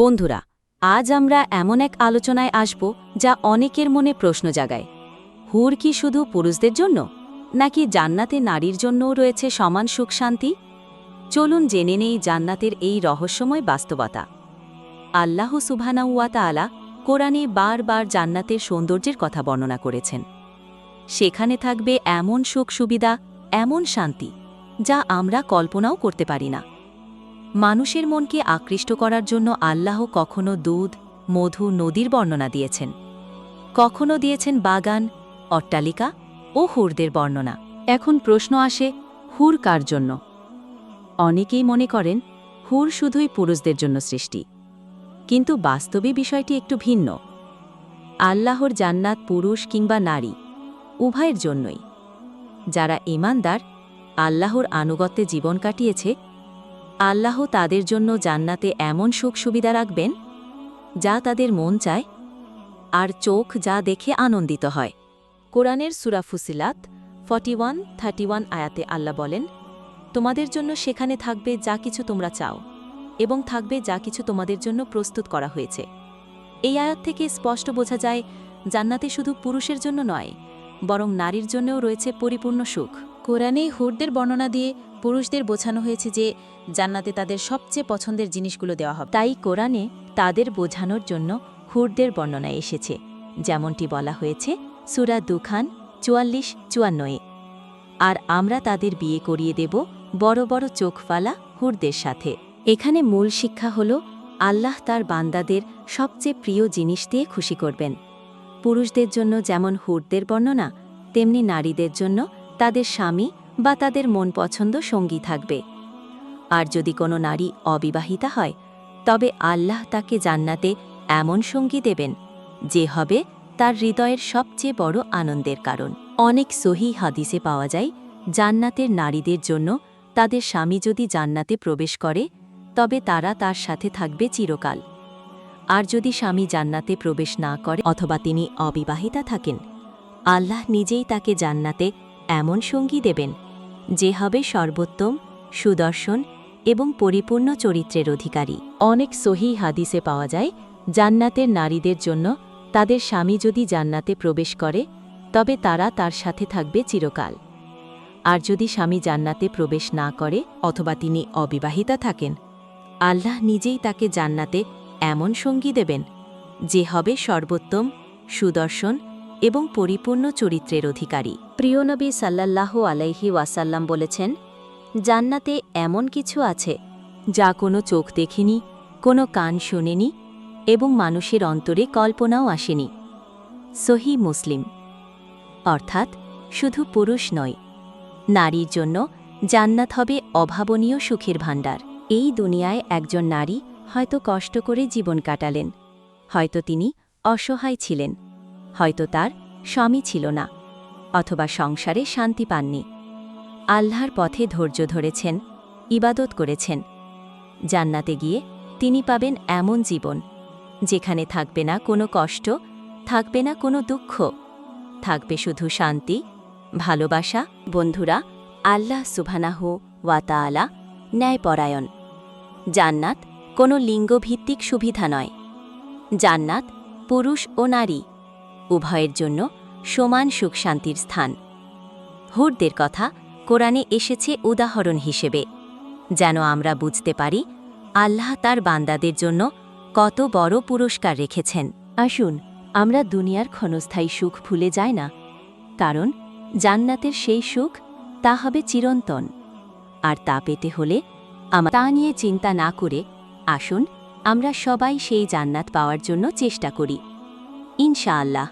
বন্ধুরা, আজ আমরা এমন এক আলোচনায় আসব যা অনেকের মনে প্রশ্ন জাগায়। হুর কি শুধু পুরুষদের জন্য, নাকি জান্নাতে নারীর জন্যও রয়েছে সমান সুখ শান্তি? চলুন জেনে নেই জান্নাতের এই রহস্যময় বাস্তবতা। আল্লাহ সুবহানাউয়া তাআলা কোরআনে বারবার জান্নাতের সৌন্দর্যের কথা বর্ণনা করেছেন। সেখানে থাকবে এমন সুখ সুবিধা এমন শান্তি, যা আমরা কল্পনাও করতে পারি না। মানুষের মনকে আকৃষ্ট করার জন্য আল্লাহ কখনো দুধ, মধু, নদীর বর্ণনা দিয়েছেন। কখনো দিয়েছেন বাগান, অট্টালিকা ও হুরদের বর্ণনা। এখন প্রশ্ন আসে, হুর কার জন্য? অনেকেই মনে করেন, হুর শুধুই পুরুষদের জন্য সৃষ্টি। কিন্তু বাস্তবে বিষয়টি একটু ভিন্ন। আল্লাহর জান্নাত পুরুষ কিংবা নারী, উভয়ের জন্যই। যারা ইমানদার আল্লাহর আনুগত্যে জীবন কাটিয়েছে আল্লাহ তাদের জন্য জান্নাতে এমন সুখ সুবিধা রাখবেন, যা তাদের মন চায় আর চোখ যা দেখে আনন্দিত হয়। কোরআনের সুরাফুসিলাত ফর্টি ওয়ান, থার্টি ওয়ান আয়াতে আল্লাহ বলেন, তোমাদের জন্য সেখানে থাকবে যা কিছু তোমরা চাও এবং থাকবে যা কিছু তোমাদের জন্য প্রস্তুত করা হয়েছে। এই আয়াত থেকে স্পষ্ট বোঝা যায়, জান্নাতে শুধু পুরুষের জন্য নয়, বরং নারীর জন্যও রয়েছে পরিপূর্ণ সুখ। কোরআনে হুরদের বর্ণনা দিয়ে পুরুষদের বোঝানো হয়েছে যে জান্নাতে তাদের সবচেয়ে পছন্দের জিনিসগুলো দেওয়া হবে। তাই কোরআনে তাদের বোঝানোর জন্য হুরদের বর্ণনা এসেছে। যেমনটি বলা হয়েছে, সুরা দুখান চুয়াল্লিশ চুয়ান্নয়ে আর আমরা তাদের বিয়ে করিয়ে দেব বড় বড় চোখফালা হুরদের সাথে। এখানে মূল শিক্ষা হল, আল্লাহ তার বান্দাদের সবচেয়ে প্রিয় জিনিস দিয়ে খুশি করবেন। পুরুষদের জন্য যেমন হুরদের বর্ণনা, তেমনি নারীদের জন্য তাদের স্বামী বা তাদের মন পছন্দ সঙ্গী থাকবে। আর যদি কোনো নারী অবিবাহিতা হয়, তবে আল্লাহ তাকে জান্নাতে এমন সঙ্গী দেবেন, যে হবে তার হৃদয়ের সবচেয়ে বড় আনন্দের কারণ। অনেক সহি হাদিসে পাওয়া যায়, জান্নাতের নারীদের জন্য তাদের স্বামী যদি জান্নাতে প্রবেশ করে, তবে তারা তার সাথে থাকবে চিরকাল। আর যদি স্বামী জান্নাতে প্রবেশ না করে অথবা তিনি অবিবাহিতা থাকেন, আল্লাহ নিজেই তাকে জান্নাতে এমন সঙ্গী দেবেন, যে হবে সর্বোত্তম, সুদর্শন এবং পরিপূর্ণ চরিত্রের অধিকারী। অনেক সহি হাদিসে পাওয়া যায়, জান্নাতের নারীদের জন্য তাদের স্বামী যদি জান্নাতে প্রবেশ করে, তবে তারা তার সাথে থাকবে চিরকাল। আর যদি স্বামী জান্নাতে প্রবেশ না করে অথবা তিনি অবিবাহিতা থাকেন, আল্লাহ নিজেই তাকে জান্নাতে এমন সঙ্গী দেবেন, যে হবে সর্বোত্তম, সুদর্শন এবং পরিপূর্ণ চরিত্রের অধিকারী। প্রিয়নবী সাল্লাল্লাহু আলাইহি ওয়াসাল্লাম বলেছেন, জান্নাতে এমন কিছু আছে যা কোনো চোখ দেখিনি, কোনো কান শোনেনি এবং মানুষের অন্তরে কল্পনাও আসেনি। সহি মুসলিম। অর্থাৎ শুধু পুরুষ নয়, নারীর জন্য জান্নাত হবে অভাবনীয় সুখের ভাণ্ডার। এই দুনিয়ায় একজন নারী হয়তো কষ্ট করে জীবন কাটালেন, হয়তো তিনি অসহায় ছিলেন। হয়তো তার স্বামী ছিল না, অথবা সংসারে শান্তি পাননি। আল্লাহর পথে ধৈর্য ধরেছেন, ইবাদত করেছেন। জান্নাতে গিয়ে তিনি পাবেন এমন জীবন, যেখানে থাকবে না কোনো কষ্ট, থাকবে না কোনো দুঃখ। থাকবে শুধু শান্তি, ভালোবাসা, বন্ধুরা, আল্লাহ সুবহানাহু ওয়াতালা ন্যায়পরায়ণ। জান্নাত কোনো লিঙ্গভিত্তিক সুবিধা নয়। জান্নাত পুরুষ ও নারী। উভয়ের জন্য সমান সুখ শান্তির স্থান। হুরদের কথা কোরআনে এসেছে উদাহরণ হিসেবে, যেন আমরা বুঝতে পারি আল্লাহ তার বান্দাদের জন্য কত বড় পুরস্কার রেখেছেন। আসুন, আমরা দুনিয়ার ক্ষণস্থায়ী সুখ ভুলে যাই না, কারণ জান্নাতের সেই সুখ তা হবে চিরন্তন, আর তা পেতে হলে আমরা তা নিয়ে চিন্তা না করে আসুন, আমরা সবাই সেই জান্নাত পাওয়ার জন্য চেষ্টা করি। ইনশাআল্লাহ।